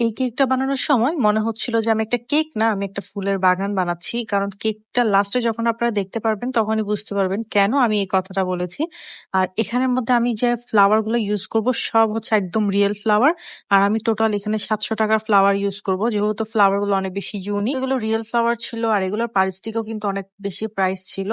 এই কেকটা বানানোর সময় মনে হচ্ছিল যে আমি একটা কেক না, আমি একটা ফুলের বাগান বানাচ্ছি। কারণ কেকটা লাস্টে যখন আপনারা দেখতে পারবেন, তখনই বুঝতে পারবেন কেন আমি এই কথাটা বলেছি। আর এখানের মধ্যে আমি যে ফ্লাওয়ারগুলো ইউজ করব, সব হচ্ছে একদম রিয়েল ফ্লাওয়ার। আর আমি টোটাল এখানে সাতশো টাকার ফ্লাওয়ার ইউজ করব। যেহেতু ফ্লাওয়ারগুলো অনেক বেশি ইউনিক এগুলো রিয়েল ফ্লাওয়ার ছিল আর এগুলোর প্রাইসটিও কিন্তু অনেক বেশি প্রাইস ছিল।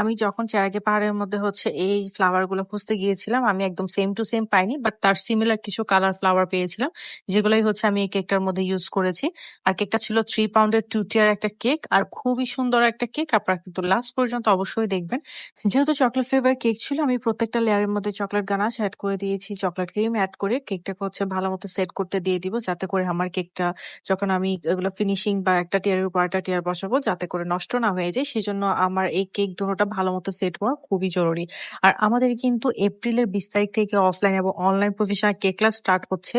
আমি যখন চেরাগি পাহাড়ের মধ্যে হচ্ছে এই ফ্লাওয়ারগুলো খুঁজতে গিয়েছিলাম, আমি একদম সেম টু সেম পাইনি বাট তার সিমিলার কিছু কালার ফ্লাওয়ার পেয়েছিলাম, যেগুলোই হচ্ছে আমি এই কেকটার মধ্যে ইউজ করেছি। আর কেকটা ছিল থ্রি পাউন্ডের টু টিয়ার একটা কেক। আর খুবই সুন্দর একটা কেক। আপনারা কিন্তু লাস্ট পর্যন্ত অবশ্যই দেখবেন। যেহেতু চকলেট ফ্লেভার কেক ছিল, আমি প্রত্যেকটা লেয়ারের মধ্যে চকলেট গানাশ অ্যাড করে দিয়েছি। চকলেট ক্রিম অ্যাড করে কেকটাকে হচ্ছে ভালো মতো সেট করতে দিয়ে দিব, যাতে করে আমার কেকটা যখন আমি এগুলো ফিনিশিং বা একটা টিয়ারের উপর একটা টিয়ার বসাবো, যাতে করে নষ্ট না হয়ে যায়। সেজন্য আমার এই কেক দুটোটা ভালো মতো সেট হওয়া খুবই জরুরি। আর আমাদের কিন্তু এপ্রিলের বিশ তারিখ থেকে অফলাইন এবং online professional cake class start হচ্ছে।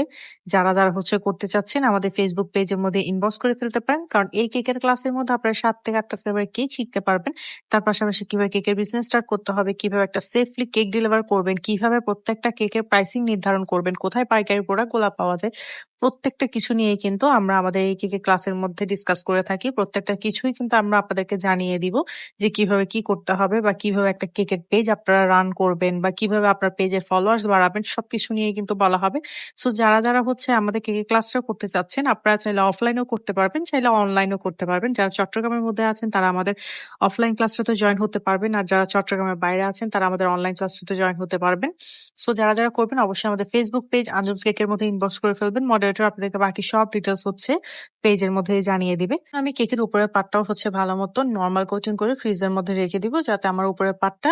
যারা যারা হচ্ছে করতে চাচ্ছেন, আমাদের ফেসবুক পেজের মধ্যে ইনবক্স করে ফেলতে পারেন। কারণ এই কেকের ক্লাসের মধ্যে আপনারা সাত থেকে আটটা ফ্লেভারের কেক শিখতে পারবেন। তার পাশাপাশি কীভাবে কেকের বিজনেস স্টার্ট করতে হবে, কীভাবে একটা সেফলি কেক ডেলিভার করবেন, কীভাবে প্রত্যেকটা কেকের প্রাইসিং নির্ধারণ করবেন, কোথায় পাইকারি প্রোডাক্ট গোলা পাওয়া যায় প্রত্যেকটা কিছু নিয়ে কিন্তু আমরা আমাদের এই কেকের ক্লাসের মধ্যে ডিসকাস করে থাকি। প্রত্যেকটা কিছুই কিন্তু আমরা আপনাদেরকে জানিয়ে দিব যে কীভাবে কি করতে হবে বা কীভাবে একটা কেকের পেজ আপনারা রান করবেন বা কীভাবে আপনার পেজের ফলোয়ার্স বাড়াবেন, সবকিছু নিয়ে কিন্তু বলা হবে। সো যারা যারা হচ্ছে আমাদের কেকের ক্লাসটা করতে চাচ্ছেন, আপনারা চাইলে অফলাইনেও করতে পারবেন, চাইলে অনলাইনেও করতে পারবেন। যারা চট্টগ্রামের মধ্যে আছেন, তারা আমাদের অফলাইন ক্লাসটাতে জয়েন হতে পারবেন। আর যারা চট্টগ্রামের বাইরে আছেন, তারা আমাদের অনলাইন ক্লাসটাতে জয়েন হতে পারবেন। সো যারা যারা করবেন, অবশ্যই আমাদের ফেসবুক পেজ আঞ্জুমস কেকের মধ্যে ইনবক্স করে ফেলবেন। মডারেটর আপনাদেরকে বাকি সব ডিটেলস হচ্ছে পেজের মধ্যে জানিয়ে দিবে। আমি কেকের উপরের পাটটাও হচ্ছে ভালো মতো নর্মাল কোটিং করে ফ্রিজের মধ্যে রেখে দিব যাতে আমার উপরের পাটটা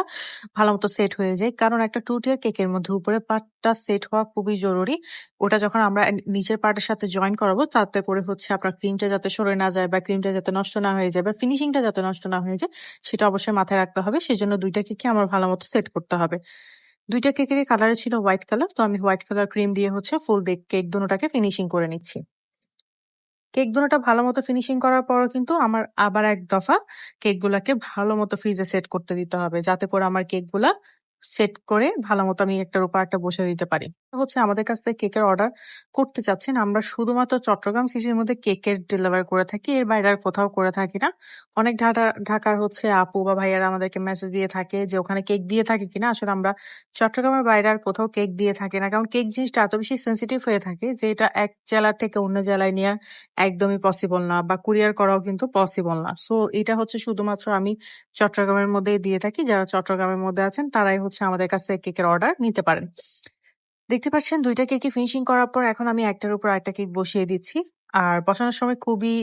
ভালো মতো সেট হয়ে যায়। কারণ একটা টু টিয়ার কেকের মধ্যে উপরের পাটটা সেট হওয়া খুবই জরুরি। ওটা যখন আমরা নিচের পার্টের সাথে জয়েন করাবো তাতে করে হচ্ছে আপনার ক্রিমটা যাতে সরে না যায় বা ক্রিমটা যাতে নষ্ট না হয়ে যায় বা ফিনিশিংটা যাতে নষ্ট না হয়ে যায় সেটা অবশ্যই মাথায় রাখতে হবে। সেজন্য দুইটা কেকে আমার ভালো মতো সেট করতে হবে। দুইটা কেকের কালারে ছিল হোয়াইট কালার, তো আমি হোয়াইট কালার ক্রিম দিয়ে হচ্ছে ফুল দেখ কেক দুটোটাকে ফিনিশিং করে নিচ্ছি। কেক দুটোটা ভালো মতো ফিনিশিং করার পরও কিন্তু আমার আবার এক দফা কেকগুলাকে ভালো মতো ফ্রিজে সেট করতে দিতে হবে, যাতে করে আমার কেকগুলা সেট করে ভালো মতো আমি একটার উপর একটা বসে দিতে পারি। হচ্ছে আমাদের কাছ থেকে কেকের অর্ডার করতে চাচ্ছেন, আমরা শুধুমাত্র চট্টগ্রাম সিটির মধ্যে কেকের ডেলিভার করে থাকি, এর বাইরে আর কোথাও করে থাকি না। অনেক ঢাকা, ঢাকার হচ্ছে আপু বা ভাইয়ারা আমাদেরকে মেসেজ দিয়ে থাকে যে ওখানে কেক দিয়ে থাকে কিনা। আসলে আমরা চট্টগ্রামের বাইরে আর কোথাও কেক দিয়ে থাকি না, কারণ কেক জিনিসটা এত বেশি সেন্সিটিভ হয়ে থাকে যে এটা এক জেলা থেকে অন্য জেলায় নেওয়া একদমই পসিবল না বা কুরিয়ার করাও কিন্তু পসিবল না। সো এটা হচ্ছে শুধুমাত্র আমি চট্টগ্রামের মধ্যেই দিয়ে থাকি। যারা চট্টগ্রামের মধ্যে আছেন, তারাই হচ্ছে আমাদের কাছে কেকের অর্ডার নিতে পারেন। দেখতে পাচ্ছেন দুইটা কেকই ফিনিশিং করার পর এখন আমি একটার উপর একটা কেক বসিয়ে দিচ্ছি। আর বসানোর সময় খুবই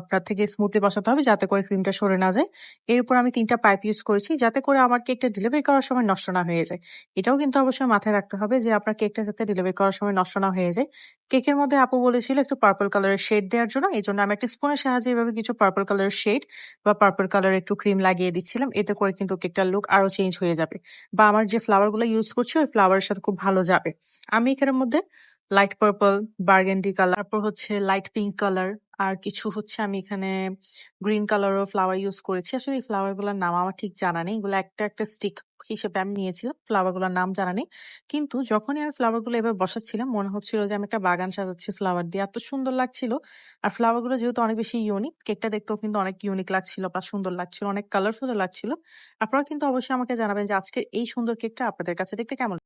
আপনার থেকে স্মুথলি বসাতে হবে যাতে করে ক্রিমটা সরে না যায়। এর উপর আমি তিনটা পাইপ ইউজ করেছি যাতে করে আমার কেকটা ডেলিভারি করার সময় নষ্ট না হয়ে যায়। এটাও কিন্তু অবশ্যই মাথায় রাখতে হবে যে আপনার কেকটা যাতে ডেলিভারি করার সময় নষ্ট না হয়ে যায়। কেকের মধ্যে আপু বলেছিল একটু পার্পল কালারের শেড দেওয়ার জন্য এই জন্য আমি একটা স্পুনের সাহায্যে এভাবে কিছু পার্পল কালারের শেড বা পার্পল কালারের একটু ক্রিম লাগিয়ে দিচ্ছিলাম। এতে করে কিন্তু কেকটার লুক আরও চেঞ্জ হয়ে যাবে। বা আমার যে ফ্লাওয়ারগুলো ইউজ করছি, ওই ফ্লাওয়ারের সাথে খুব ভালো যাবে। আমি এখানের মধ্যে লাইট পার্পল বার্গেন্ডি কালার তারপর হচ্ছে লাইট পিঙ্ক কালার আর কিছু হচ্ছে আমি এখানে গ্রিন কালারও ফ্লাওয়ার ইউজ করেছি। আসলে এই ফ্লাওয়ারগুলোর নাম আমার ঠিক জানা নেই। এগুলো একটা একটা স্টিক হিসেবে আমি নিয়েছিলাম ফ্লাওয়ারগুলোর নাম জানা নেই। কিন্তু যখনই আমি ফ্লাওয়ারগুলো এবার বসাচ্ছিলাম, মনে হচ্ছিল যে আমি একটা বাগান সাজাচ্ছি ফ্লাওয়ার দিয়ে। এত সুন্দর লাগছিল। আর ফ্লাওয়ারগুলো যেহেতু অনেক বেশি ইউনিক কেকটা দেখতেও কিন্তু অনেক ইউনিক লাগছিল বা সুন্দর লাগছিল, অনেক কালারফুল লাগছিল। আপনারা কিন্তু অবশ্যই আমাকে জানাবেন যে আজকের এই সুন্দর কেকটা আপনাদের কাছে দেখতে কেমন